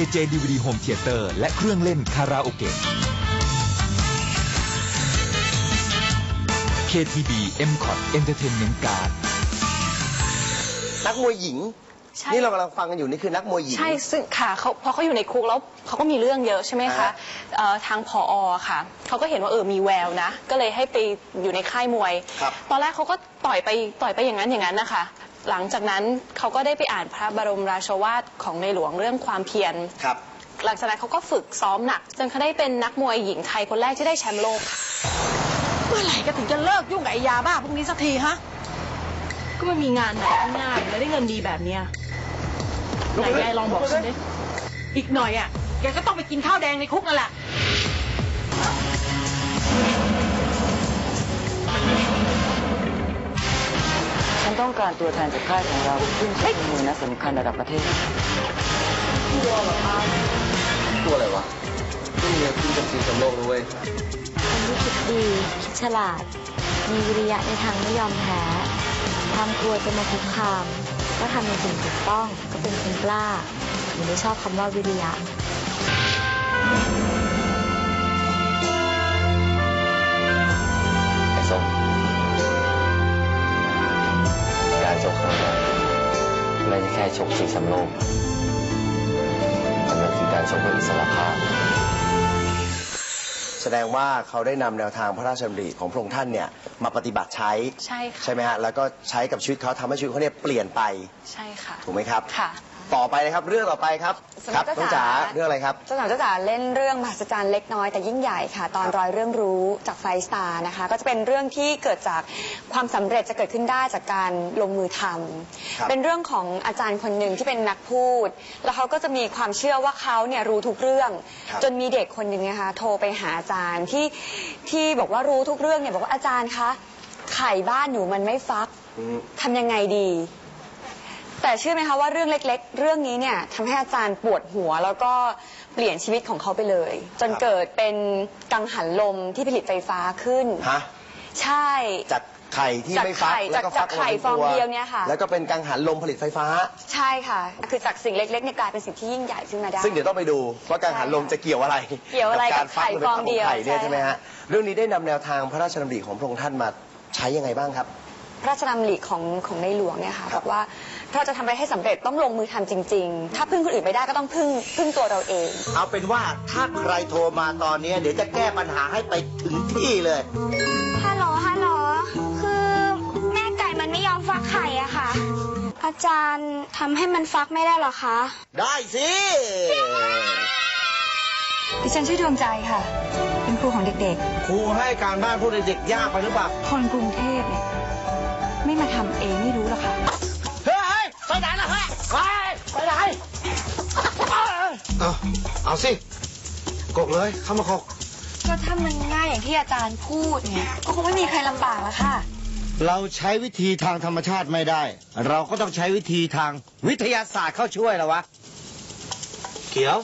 AJ DVD Home Theater และเครื่องเล่นคาราโอเกะ KTB m c o t Entertainment Card นักมวยหญิง ใช่ นี่เรากำลังฟังกันอยู่นี่คือนักมวยหญิง ใช่ซึ่งค่ะเขาพอเขาอยู่ในคุกแล้วเขาก็มีเรื่องเยอะใช่ไหมคะฮะ เอ่อทางผอค่ะเขาก็เห็นว่าเออมีแววนะ ก็เลยให้ไปอยู่ในค่ายมวย ครับ ตอนแรกเขาก็ต่อยไปต่อยไปอย่างนั้นอย่างนั้นนะคะ หลังจากนั้นเขาก็ได้ไปอ่านพระบรมราโชวาทของในหลวงเรื่องความเพียร ครับ หลังจากนั้นเขาก็ฝึกซ้อมหนัก จนเขาได้เป็นนักมวยหญิงไทยคนแรกที่ได้แชมป์โลกค่ะเมื่อไหร่ก็ถึงจะเลิกยุ่งกับไอ้ยาบ้าพวกนี้สักทีฮะ ก็ไม่มีงานไหนง่ายและได้เงินดีแบบเนี้ยไหนยายลองบอกฉันดิ อีกหน่อยอะ แกก็ต้องไปกินข้าวแดงในคุกนั่นแหละ การตัวแทนจากค่ายของเราขึ้นชิงมือนักสำคัญระดับประเทศ ตัวอะไรวะนี่มีขึ้นกับสีสำโลกด้วยคนที่คิดดี คิดฉลาด มีวิริยะในทางไม่ยอมแพ้ทำกลัวจะมาคุกคาม ก็ทำในสิ่งถูกต้องก็เป็นคนกล้าหนูไม่ชอบคำว่าวิริยะ การชกครั้งนี้ไม่ใช่แค่ชกสีสำโลกแต่มันคือการชกเพื่ออิสรภาพ แสดงว่าเขาได้นำแนวทางพระราชดำริของพระองค์ท่านเนี่ย มาปฏิบัติใช้ ใช่ค่ะ ใช่ไหมฮะแล้วก็ใช้กับชีวิตเขาทำให้ชีวิตเขาเนี่ยเปลี่ยนไปใช่ค่ะ ถูกไหมครับ ค่ะ ต่อไปนะครับเรื่องต่อไปครับสำหครัรับน้องจ๋าเจ้าจ๋า เรื่องอะไรครับ เจ้าสาวเจ้าจ๋าเล่นเรื่องมหัศจรรย์เล็กน้อยแต่ยิ่งใหญ่ค่ะ ตอนร้อยเรื่องรู้จากไฟสตาร์นะคะ ก็จะเป็นเรื่องที่เกิดจากความสำเร็จจะเกิดขึ้นได้จากการลงมือทครับำเป็นเรื่องของอาจารย์คนหนึ่งที่เป็นนักพูด แล้วเขาก็จะมีความเชื่อว่าเขาเนี่ยรู้ทุกเรื่อง ครับ จนมีเด็กคนหนึ่งนะคะโทรไปหาอาจารย์ที่ที่บอกว่ารู้ทุกเรื่องเนี่ยบอกว่าอาจารย์คะ ไข่บ้านหนูมันไม่ฟักอืม ทำยังไงดี แต่เชื่อไหมคะว่าเรื่องเล็ก ๆ เรื่องนี้เนี่ยทำให้อาจารย์ปวดหัว แล้วก็เปลี่ยนชีวิตของเขาไปเลย จนครับ เกิดเป็นกังหันลมที่ผลิตไฟฟ้าขึ้น ฮะ ใช่ จากไข่ที่จากไม่ฟักไข่แล้วก็จากฟักไข่มาป็นฟองตัวเดียวเนี่ยค่ะ แล้วก็เป็นกังหันลมผลิตไฟฟ้า ใช่ค่ะ คือจากสิ่งเล็กๆเนี่ยกลายเป็นสิ่งที่ยิ่งใหญ่ขึ้นมาได้ ซึ่งเดี๋ยวต้องไปดูว่ากังหันลมจะเกี่ยวอะไรเกี่ยวอะไรกับารฟักไข่ฟองเดียวไข่เนี่ยใช่ใช่ไหมฮะ เรื่องนี้ได้นำแนวทางพระราชดำริของพระองค์ท่านมา ใช้ยังไงบ้างครับ พระราชดำริของของในหลวงเนี่ยค่ะบอกว่าถ้าเราจะทำอะไรให้สำเร็จต้องลงมือทำจริง ๆ ถ้าพึ่งคนอื่นไม่ได้ก็ต้องพึ่งพึ่งตัวเราเอง เอาเป็นว่าถ้าใครโทรมาตอนนี้เดี๋ยวจะแก้ปัญหาให้ไปถึงที่เลย ฮัลโหล ฮัลโหล คือแม่ไก่มันไม่ยอมฟักไข่อะค่ะ อาจารย์ทำให้มันฟักไม่ได้หรอคะ ได้สิ ดิฉันชื่อดวงใจค่ะ เป็นครูของเด็กครูให้การบ้านพวกเด็กๆยากไปหรือเปล่า ๆ คนกรุงเทพเนี่ยไม่มาทำเองไม่รู้หรอกค่ะ เฮ้ย ไปไหนล่ะเฮ้ยไปไปไหนเอาเอาสิ กกเลยเข้ามาคกก็ถ้ามันง่ายอย่างที่อาจารย์พูดเนี่ย ก็คงไม่มีใครลำบากแล้วค่ะ เราใช้วิธีทางธรรมชาติไม่ได้ เราก็ต้องใช้วิธีทางวิทยาศาสตร์เข้าช่วยแล้ววะ เขียว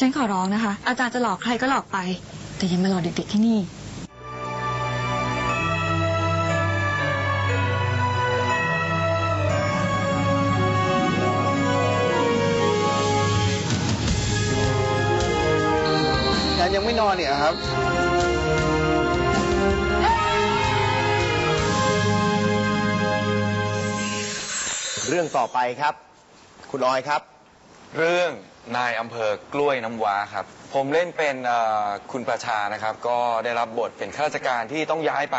ฉันขอร้องนะคะ อาจารย์จะหลอกใครก็หลอกไป แต่อยังมาหลอกเด็กๆที่นี่ แอนยังไม่นอนเนี่ยครับ เรื่องต่อไปครับ คุณออยครับ เรื่องนายอำเภอกล้วยน้ำว้าครับ ผมเล่นเป็นเอ่อคุณประชานะครับ ก็ได้รับบทเป็นข้าราชการที่ต้องย้ายไป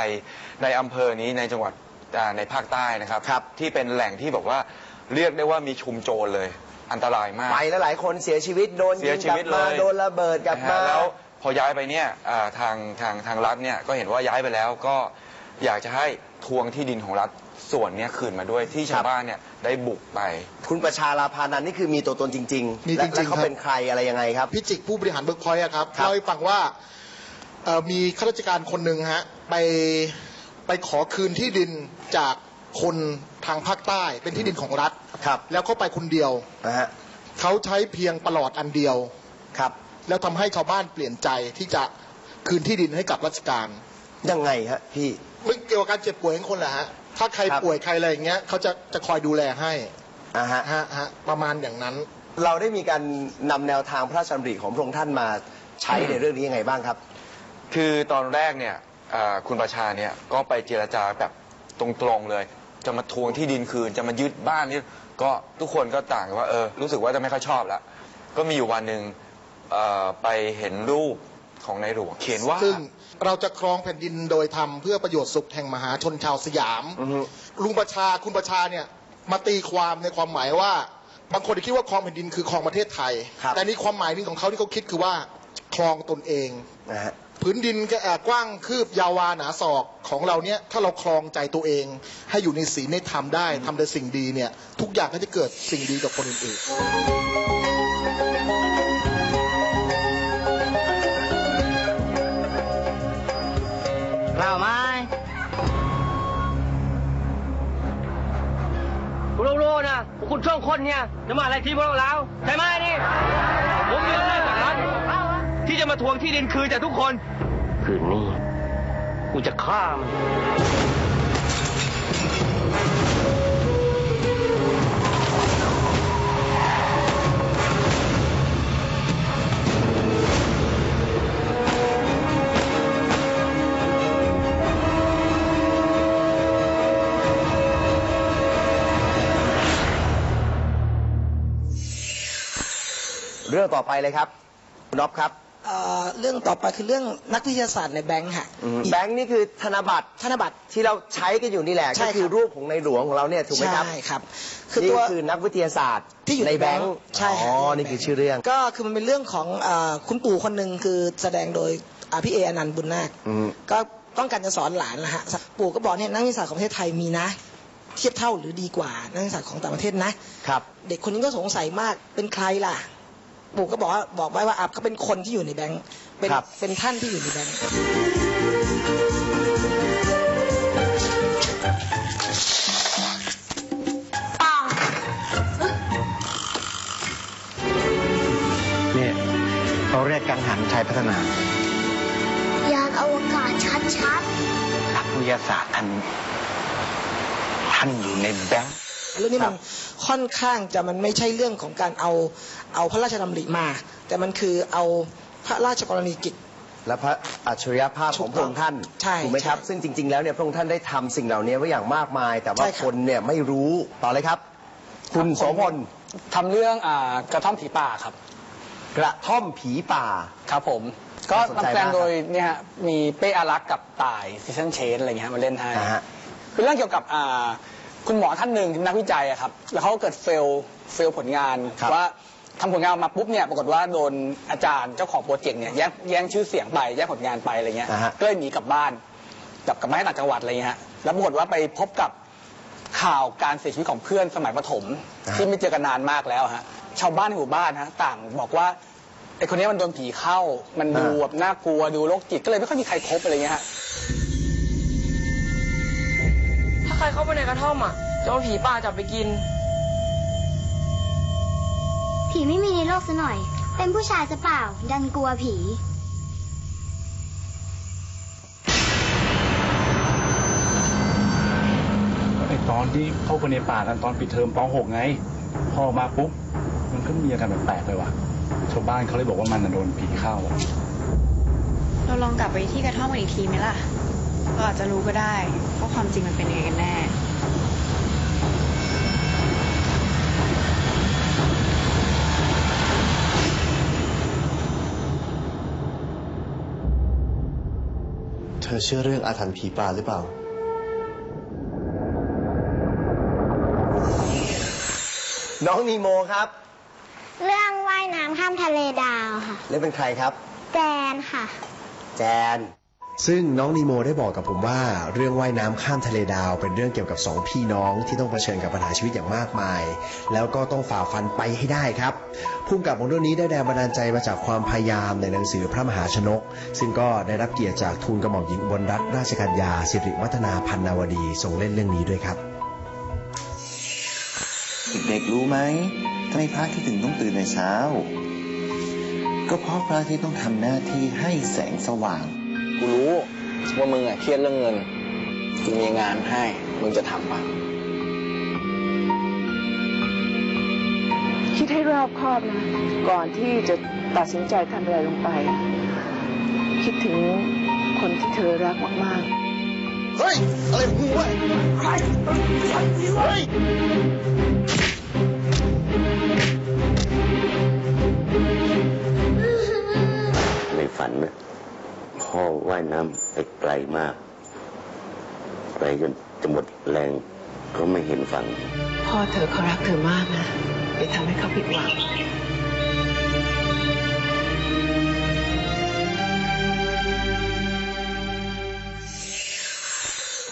ในอำเภอนี้ในจังหวัดอ่าในภาคใต้นะครับครับ ที่เป็นแหล่งที่บอกว่าเรียกได้ว่ามีชุมโจรเลย อันตรายมาก ไปแล้วหลายคนเสียชีวิตโดนเสียิยงชีกลับวิตมาเลย โดนระเบิดกลับนะมาฮะแล้วพอย้ายไปเนี่ยอ่าทางทางทางรัฐเนี่ยก็เห็นว่าย้ายไปแล้วก็อยากจะให้ท วงที่ดินของรัฐส่วนเนี้ยคืนมาด้วยที่ชาวบ้านเนี่ยได้บุกไป คุณประชาลาพานันท์นี่คือมีตัวตนจริงๆมีและจริงๆและเขาครับ เป็นใครอะไรยังไงครับ พิจิกผู้บริหารเบิร์กพอยต์อะครับครับ เล่าให้ฟังว่าเอ่อมีข้าราชการคนหนึ่งฮะไปไปขอคืนที่ดินจากคนทางภาคใต้เป็นที่ดินของรัฐ ครับแล้วเขาไปคนเดียว นะฮะเขาใช้เพียงประหลอดอันเดียว ครับ แล้วทำให้ชาวบ้านเปลี่ยนใจที่จะคืนที่ดินให้กับราชการ ยังไงฮะพี่ไม่เกี่ยวกับการเจ็บป่วยของคนแหละฮะถ้าใครครับป่วยใครอะไรอย่างเงี้ยเขาจะจะคอยดูแลให้อ่าฮะฮะฮะประมาณอย่างนั้น เราได้มีการนำแนวทางพระราชดำริของพระองค์ท่านมาใช้ในเรื่องนี้ยังไงบ้างครับ คือตอนแรกเนี่ยอ่าคุณประชาเนี่ยก็ไปเจรจาแบบตรงๆเลย จะมาทวงที่ดินคืน จะมายึดบ้านนี่ก็ทุกคนก็ต่างกันว่าเออรู้สึกว่าจะไม่ค่อยชอบแล้วก็มีอยู่วันหนึ่งเอ่อไปเห็นรูป ของในหลวง เขียนว่า ซึ่งเราจะครองแผ่นดินโดยทำเพื่อประโยชน์สุขแห่งมหาชนชาวสยามลุงประชาคุณประชาเนี่ยมาตีความในความหมายว่า บางคนคิดว่าครองแผ่นดินคือครองประเทศไทย ครับ แต่นี่ความหมายนี้ของเขาที่เขาคิดคือว่าครองตนเอง นะฮะ พื้นดินก็เอ่อกว้างคืบยาววาหนาศอกของเราเนี่ยถ้าเราครองใจตัวเอง ให้อยู่ในศีลในธรรมได้ทำแต่สิ่งดีเนี่ยทุกอย่างก็จะเกิดสิ่งดีกับคนอื่นๆ คนเนี่ยจะมาอะไรที่พวกเราใช่ไหมนี่ผมมีอำนาจจากรัฐที่จะมาทวงที่ดินคืนจากทุกคน คืนนี้กูจะฆ่ามัน รื่องต่อไปเลยครับคุณน็อปครับ เอ่อเรื่องต่อไปคือเรื่องนักวิทยาศาสตร์ในแบงค์ฮะแบงค์นี่คือธนบัตรธนบัตร ที่เราใช้กันอยู่นี่แหละใช่ก็ครับ คือรูปของในหลวงของเราเนี่ยถูกไหมครับใช่ครับ คือนี่ตัว คือนักวิทยาศาสตร์ที่อยู่ในในแบแบงงค์ค์ใช่อ๋อครับนี่คือชื่อเรื่อง ก็คือมันเป็นเรื่องของเออคุณปู่คนหนึ่งคือแสดงโดยอ่าพี่เออนันต์บุญนาคอืม ก็ต้องการจะสอนหลานนะฮะปู่ก็บอกเนี่ยนักวิทยาศาสตร์ของประเทศไทยมีนะ เทียบเท่าหรือดีกว่านักวิทยาศาสตร์ของต่างประเทศนะ ครับ เด็กคนนี้ก็สงสัยมากเป็นใครล่ะ ปู่ก็บอกว่าบอกไว้ว่าอับเขาเป็นคนที่อยู่ในแบงค์เป็นครับ เป็นท่านที่อยู่ในแบงค์นี่เขาเรียกกังหันชัยพัฒนายานอวกาศชัดนักวิทยาศาสตร์ท่านท่านอยู่ในแบงค์ เรื่องนี้มันค่อนข้างจะมันไม่ใช่เรื่องของการเอาเอาพระราชดำริมา แต่มันคือเอาพระราชกรณีกิจและพระอัจฉริยภาพของพระองค์ท่านใช่ถูกไหมครับใช่ซึ่งจริง ๆ แล้วเนี่ยพระองค์ท่านได้ทำสิ่งเหล่านี้ไว้อย่างมากมาย แต่ว่าใช่ครับคนเนี่ยไม่รู้ต่อเลยครับ คุณโสพลทำเรื่องอ่ากระท่อมผีป่าครับ กระท่อมผีป่าครับผม ก็น่าสนใจนำแสดงมากครับโดยเนี่ยฮะมีเป้อารักษ์กับต่ายซีซันเชนอะไรเงี้ยมาเล่นให้อ่าฮะคือเรื่องเกี่ยวกับอ่า คุณหมอท่านหนึ่งนักวิจัยอะครับ แล้วเขาก็เกิดเฟลเฟลผลงานครับว่าทำผลงานออกมาปุ๊บเนี่ยปรากฏว่าโดนอาจารย์เจ้าของโปรเจกต์เนี่ยแย่งแย่งชื่อเสียงไปแย่งผลงานไปอะไรเงี้ยอ่าฮะ ก็เลยหนีกลับบ้านกลับกลับมาให้ต่างจังหวัดอะไรเงี้ยฮะแล้วปรากฏว่าไปพบกับข่าวการเสียชีวิตของเพื่อนสมัยประถม ที่ไม่เจอกันนานมากแล้วฮะชาวบ้านในหมู่บ้านฮะต่างบอกว่าไอคนนี้มันโดนผีเข้ามันดูแบบน่ากลัวดูโรคจิตก็เลยไม่ค่อยมีใครคบอะไรเงี้ยฮะถ้า ใครเข้าไปในกระท่อมอะจะเอาผีป่าจับไปกินๆผีไม่มีในโลกซะหน่อย เป็นผู้ชายจะเปล่า ดันกลัวผี ไอตอนที่เข้าไปในป่ากันตอนปิดเทอมป .6 ไงพอมาปุ๊บ มันก็มีอาการแปลกๆเลยว่ะ ชาวบ้านเขาเลยบอกว่ามันน่ะโดนผีเข้าอะเราลองกลับไปที่กระท่อมกันอีกทีไหมล่ะเรา อาจจะรู้ก็ได้ว่าความจริงมันเป็นยังไงกันแน่ เธอเชื่อเรื่องอาถรรพ์ผีป่าหรือเปล่า น้องนีโมครับ เรื่องว่ายน้ำข้ามทะเลดาวค่ะ เล่นเป็นใครครับ แจนค่ะ แจน ซึ่งน้องนีโมได้บอกกับผมว่า เรื่องว่ายน้ำข้ามทะเลดาว เป็นเรื่องเกี่ยวกับสองพี่น้องที่ต้องเผชิญกับปัญหาชีวิตอย่างมากมาย แล้วก็ต้องฝ่าฟันไปให้ได้ครับภูมิกับของเรื่องนี้ได้แรงบันดาลใจมาจากความพยายามในหนังสือพระมหาชนก ซึ่งก็ได้รับเกียรติจากทูลกระหม่อมหญิงบลรัตนราชกัญญาสิริวัฒนาพันนาวดีทรงเล่นเรื่องนี้ด้วยครับ เด็กรู้ไหมทำไมพระทิตย์ถึงต้องตื่นในเช้า ก็เพราะพระทิตย์ต้องทำหน้าที่ให้แสงสว่าง กูรู้ว่ามึงอะเครียดเรื่องเงิน กูมีงานให้ มึงจะทำปะคิดให้รอบคอบนะ ก่อนที่จะตัดสินใจทำอะไรลงไป คิดถึงคนที่เธอรักมากๆ เฮ้ย อะไรของมึงวะเฮ้ยายน้ำไปไกลมากไปจนจะหมดแรงก็ไม่เห็นฝั่งพ่อเธอเขารักเธอมากนะไปทำให้เขาผิดหวัง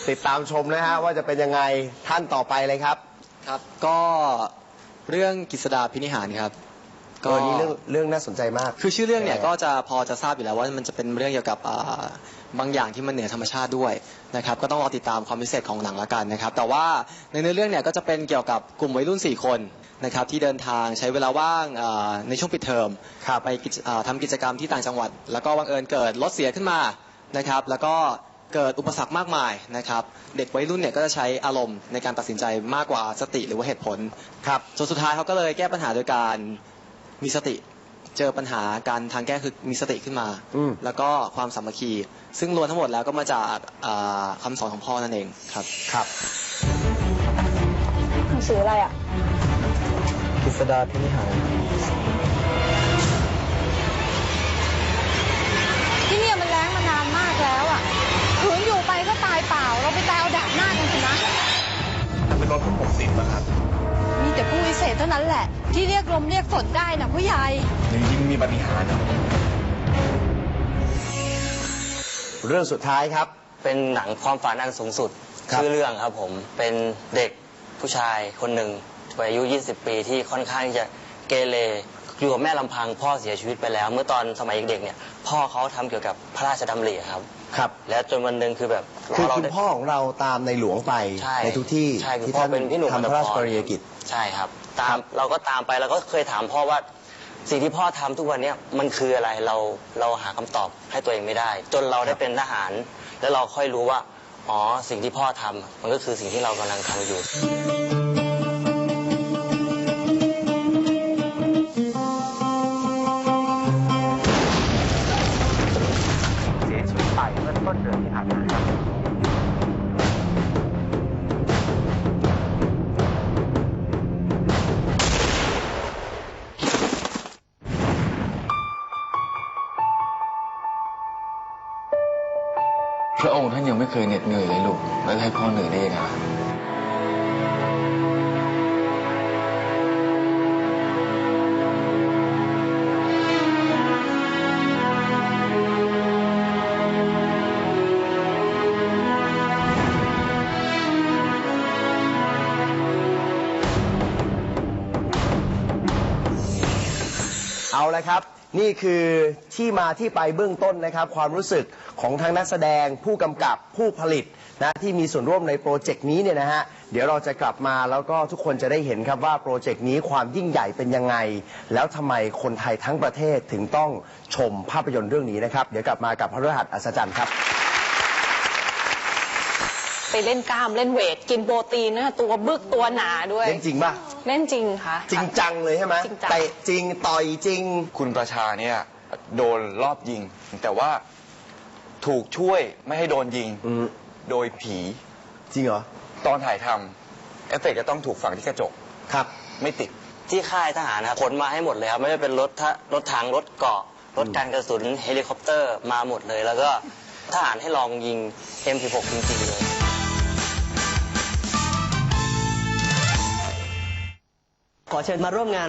ติดตามชมนะฮะว่าจะเป็นยังไงท่านต่อไปเลยครับ ครับ ก็เรื่องกิษดาพินิหารครับ ก็นี้เรื่องเรื่องน่าสนใจมาก คือชื่อเรื่องเนี่ยยังไงก็จะพอจะทราบอยู่แล้วว่ามันจะเป็นเรื่องเกี่ยวกับอ่าบางอย่างที่มันเหนือธรรมชาติด้วยนะครับก็ต้องรอติดตามความพิเศษของหนังละกันนะครับแต่ว่าในเนื้อเรื่องเนี่ยก็จะเป็นเกี่ยวกับกลุ่มวัยรุ่น 4 คนนะครับที่เดินทางใช้เวลาว่างอ่าในช่วงปิดเทอมไปกิจอ่าทำกิจกรรมที่ต่างจังหวัด แล้วก็บังเอิญเกิดรถเสียขึ้นมานะครับแล้วก็เกิดอุปสรรคมากมายนะครับ เด็กวัยรุ่นเนี่ยก็จะใช้อารมณ์ในการตัดสินใจมากกว่าสติหรือว่าเหตุผลครับจนสุดท้ายเขาก็เลยแก้ปัญหาโดยการ มีสติเจอปัญหาการทางแก้คือมีสติขึ้นมาแล้วก็ความสามัคคี ซึ่งรวมทั้งหมดแล้วก็มาจากอ่าคำสอนของพ่อนั่นเองครับ ครับหนังสืออะไรอะกิษดาพินิหารที่เนี่ยมันแรงมานานมากแล้วอะขืนอยู่ไปก็ตายเปล่า เราไปตายเอาดาบหน้ากันเถอะนะเป็นรถของผมติดนะครับมี แต่ผู้วิเศษเท่านั้นแหละ ที่เรียกลมเรียกฝนได้นะผู้ใหญ่ยิ่งมีปฏิหารย์เรื่องสุดท้ายครับ เป็นหนังความฝันอันสูงสุดครับ ชื่อเรื่องครับผมเป็นเด็กผู้ชายคนหนึ่งวัยอายุ 20 ปีที่ค่อนข้างที่จะเกเรอยู่กับแม่ลำพังพ่อเสียชีวิตไปแล้ว เมื่อตอนสมัยเด็กๆเนี่ยพ่อเขาทำเกี่ยวกับพระราชดำริครับ ครับ แล้วจนวันหนึ่งคือแบบคือเราคุณได้ พ่อของเราตามในหลวงไปใช่ทุกที่ใช่คือที่พ่อท่านเป็นพี่หนุ่มทำพระราชกรณียกิจ ใช่ครับ ตามเราก็ตามไปแล้วก็เคยถามพ่อว่า สิ่งที่พ่อทำทุกวันเนี้ยมันคืออะไรเราเราหาคำตอบให้ตัวเองไม่ได้ จนเราได้เป็นทหาร แล้วเราค่อยรู้ว่า อ๋อสิ่งที่พ่อทำมันก็คือสิ่งที่เรากำลังทำอยู่ ให้พ่อเหนื่อยได้ยังไงเอาละครับ นี่คือที่มาที่ไปเบื้องต้นนะครับ ความรู้สึก ของทั้งนักแสดงผู้กำกับผู้ผลิตนะที่มีส่วนร่วมในโปรเจกต์นี้เนี่ยนะฮะเดี๋ยวเราจะกลับมาแล้วก็ทุกคนจะได้เห็นครับว่าโปรเจกต์นี้ความยิ่งใหญ่เป็นยังไง แล้วทำไมคนไทยทั้งประเทศถึงต้องชมภาพยนตร์เรื่องนี้นะครับเดี๋ยวกลับมากับพระฤหัสอัศจรรย์ครับ ไปเล่นกล้ามเล่นเวท กินโปรตีนนะตัวบึกตัวหนาด้วย เล่นจริงป่ะ เล่นจริงค่ะ จริงจังเลยใช่ไหมจริงจัง เตะจริงต่อยจริง คุณประชาเนี่ยโดนรอบยิง แต่ว่า ถูกช่วยไม่ให้โดนยิงโดยผี จริงเหรอ ตอนถ่ายทำเอฟเฟกต์จะต้องถูกฝังที่กระจกครับ ไม่ติด ที่ค่ายทหารนะครับขนมาให้หมดเลยครับไม่ว่าเป็นรถทะรถถังรถเกราะรถการกระสุนเฮลิคอปเตอร์มาหมดเลย แล้วก็ทหารให้ลองยิง M16 จริงๆเลย ขอเชิญมาร่วมงาน